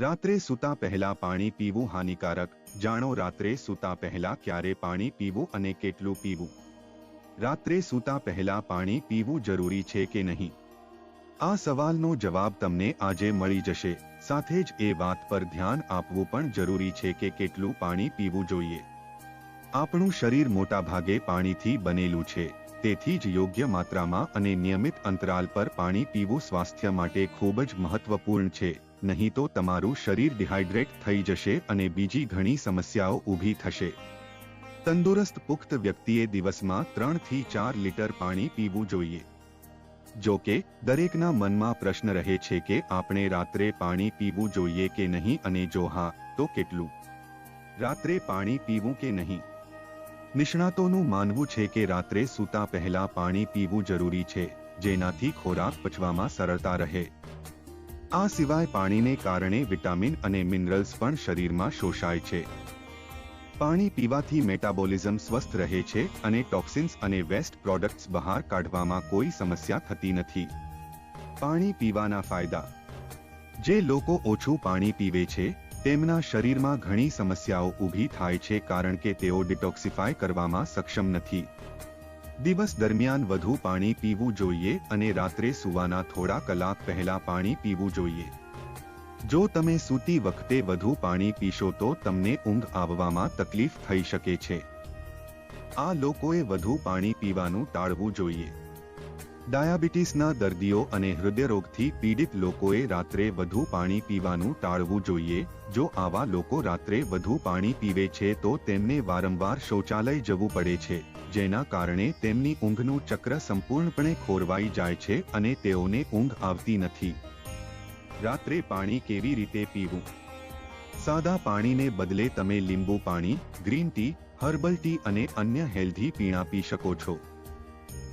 રાત્રે સૂતા પહેલા પાણી પીવું હાનિકારક, જાણો રાત્રે સૂતા પહેલા ક્યારે પાણી પીવું અને કેટલું પીવું. રાત્રે સૂતા પહેલા પાણી પીવું જરૂરી છે કે નહીં? આ સવાલનો જવાબ તમને આજે મળી જશે. સાથે જ એ વાત પર ધ્યાન આપવું પણ જરૂરી છે કે કેટલું પાણી પીવું જોઈએ. આપણું શરીર મોટાભાગે પાણીથી બનેલું છે, તેથી જ યોગ્ય માત્રામાં અને નિયમિત અંતરાલ પર પાણી પીવું સ્વાસ્થ્ય માટે ખૂબ જ મહત્વપૂર્ણ છે. નહીં તો તમારું શરીર ડિહાઇડ્રેટ થઈ જશે અને બીજી ઘણી સમસ્યાઓ ઊભી થશે. તંદુરસ્ત પુખ્ત વ્યક્તિએ દિવસમાં ત્રણથી ચાર લીટર પાણી પીવું જોઈએ. જો કે, દરેકના મનમાં પ્રશ્ન રહે છે કે આપણે રાત્રે પાણી પીવું જોઈએ કે નહીં અને જો હા, તો કેટલું? રાત્રે પાણી પીવું કે નહીં? નિષ્ણાતોનું માનવું છે કે રાત્રે સૂતા પહેલા પાણી પીવું જરૂરી છે, જેનાથી ખોરાક પચવામાં સરળતા રહે. આ સિવાય પાણીને કારણે વિટામિન અને મિનરલ્સ પણ શરીરમાં શોષાય છે. પાણી પીવાથી મેટાબોલિઝમ સ્વસ્થ રહે છે અને ટોક્સિન્સ અને વેસ્ટ પ્રોડક્ટ્સ બહાર કાઢવામાં કોઈ સમસ્યા થતી નથી. પાણી પીવાના ફાયદા. જે લોકો ઓછું પાણી પીવે છે, તેમના શરીરમાં ઘણી સમસ્યાઓ ઊભી થાય છે કારણ કે તેઓ ડિટોક્સિફાય કરવામાં સક્ષમ નથી. દિવસ દરમિયાન વધુ પાણી પીવું જોઈએ અને રાત્રે સૂવાના થોડા કલાક પહેલા પાણી પીવું જોઈએ. જો તમે સૂતી વખતે વધુ પાણી પીશો તો તમને ઊંઘ આવવામાં તકલીફ થઈ શકે છે. આ લોકોએ વધુ પાણી પીવાનું ટાળવું જોઈએ. ડાયાબિટીસના દર્દીઓ અને હૃદયરોગથી પીડિત લોકોએ રાત્રે વધુ પાણી પીવાનું ટાળવું જોઈએ. જો આવા લોકો રાત્રે વધુ પાણી પીવે છે તો તેમને વારંવાર શૌચાલય જવું પડે છે, જેના કારણે તેમની ઊંઘનું ચક્ર સંપૂર્ણપણે ખોરવાઈ જાય છે અને તેઓને ઊંઘ આવતી નથી. રાત્રે પાણી કેવી રીતે પીવું? સાદા પાણીને બદલે તમે લીંબુ પાણી, ગ્રીન ટી, હર્બલ ટી અને અન્ય હેલ્ધી પીણા પી શકો છો.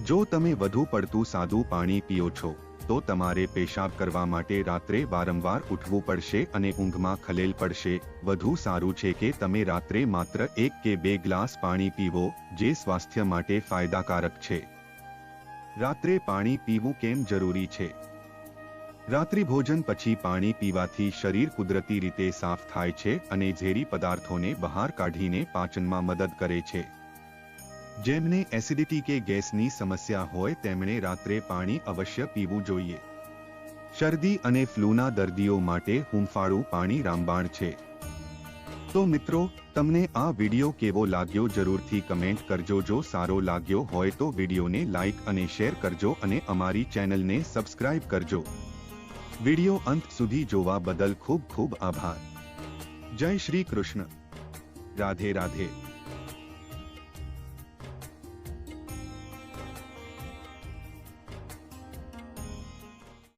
જો તમે વધુ પડતું સાદું પાણી પીઓ છો, તો તમારે પેશાબ કરવા માટે રાત્રે વારંવાર ઉઠવું પડશે અને ઊંઘમાં ખલેલ પડશે. વધુ સારું છે કે તમે રાત્રે માત્ર એક કે બે ગ્લાસ પાણી પીવો, જે સ્વાસ્થ્ય માટે ફાયદાકારક છે. રાત્રે પાણી પીવું કેમ જરૂરી છે? રાત્રિભોજન પછી પાણી પીવાથી શરીર કુદરતી રીતે સાફ થાય છે અને ઝેરી પદાર્થોને બહાર કાઢીને પાચનમાં મદદ કરે છે. જેમને એસિડિટી કે ગેસની સમસ્યા હોય તેમણે રાત્રે પાણી અવશ્ય પીવું જોઈએ. શરદી અને ફ્લૂના દર્દીઓ માટે હુંફાળું પાણી રામબાણ છે. તો મિત્રો, તમને આ વિડિયો કેવો લાગ્યો જરૂરથી કમેન્ટ કરજો. જો સારો લાગ્યો હોય તો વિડીયોને લાઇક અને શેર કરજો અને અમારી ચેનલને સબસ્ક્રાઇબ કરજો. વિડિયો અંત સુધી જોવા બદલ ખૂબ ખૂબ આભાર. જય શ્રી કૃષ્ણ. રાધે રાધે.